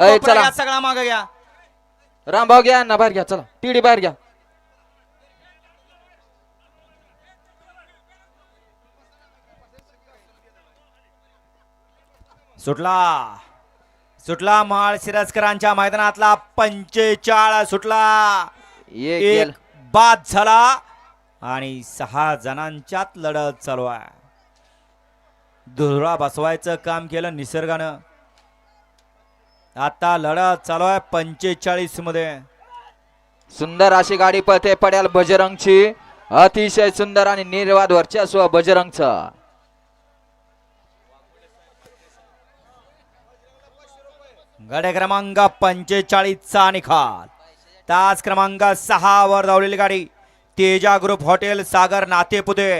अय चला. सगळा माग घ्या. रामभाऊ घ्या ना बाहेर घ्या चला. टिडी बाहेर घ्या. सुटला. सुटला महाळ सिरस्करांच्या मैदानातला पंचेचाळ सुटला. एक एक गेल. बाद झाला आणि सहा जणांच्यात लढत चालू आहे. दुरा बसवायचं काम केलं निसर्गानं. आता लढत चालू आहे पंचेचाळीसमध्ये. सुंदर अशी गाडी पळते पड्याल बजरंगची. अतिशय सुंदर आणि निर्वाद वर्चस्व बजरंगचं. गाड्या क्रमांक पंचेचाळीसचा निकाल तास क्रमांक सहा वर धावलेली गाडी. Teja group hotel Sagar Natepute.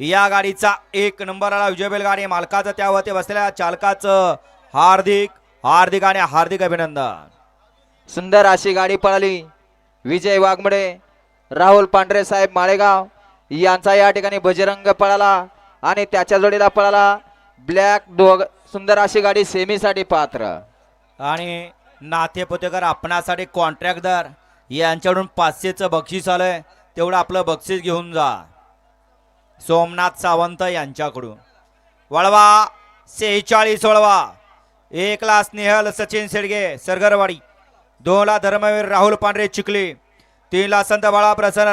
या गाडीचा एक नंबर आला विजयबेल गाडी मालकाचं त्यावरती बसलेल्या चालकाचं हार्दिक हार्दिक आणि हार्दिक अभिनंदन. सुंदर अशी गाडी पळाली. विजय वाघमडे राहुल पांढरे साहेब माळेगाव यांचा या ठिकाणी बजरंग पळाला आणि त्याच्या जोडीला पळाला. ब्लॅक डोग सुंदर अशी गाडी सेमीसाठी पात्र. आणि नातेपुतेकर आपणासाठी कॉन्ट्रॅक्टदार यांच्याकडून पाचशेचं बक्षीस आलंय. तेवढं आपलं बक्षीस घेऊन जा. सोमनाथ सावंत यांच्याकडून. वळवा सेहेचाळीस वळवा. एकला स्नेहल सचिन शेडगे सरगरवाडी. दोनला धर्मवीर राहुल पांढरे चिखली. तीनला संत बाळा प्रसन्न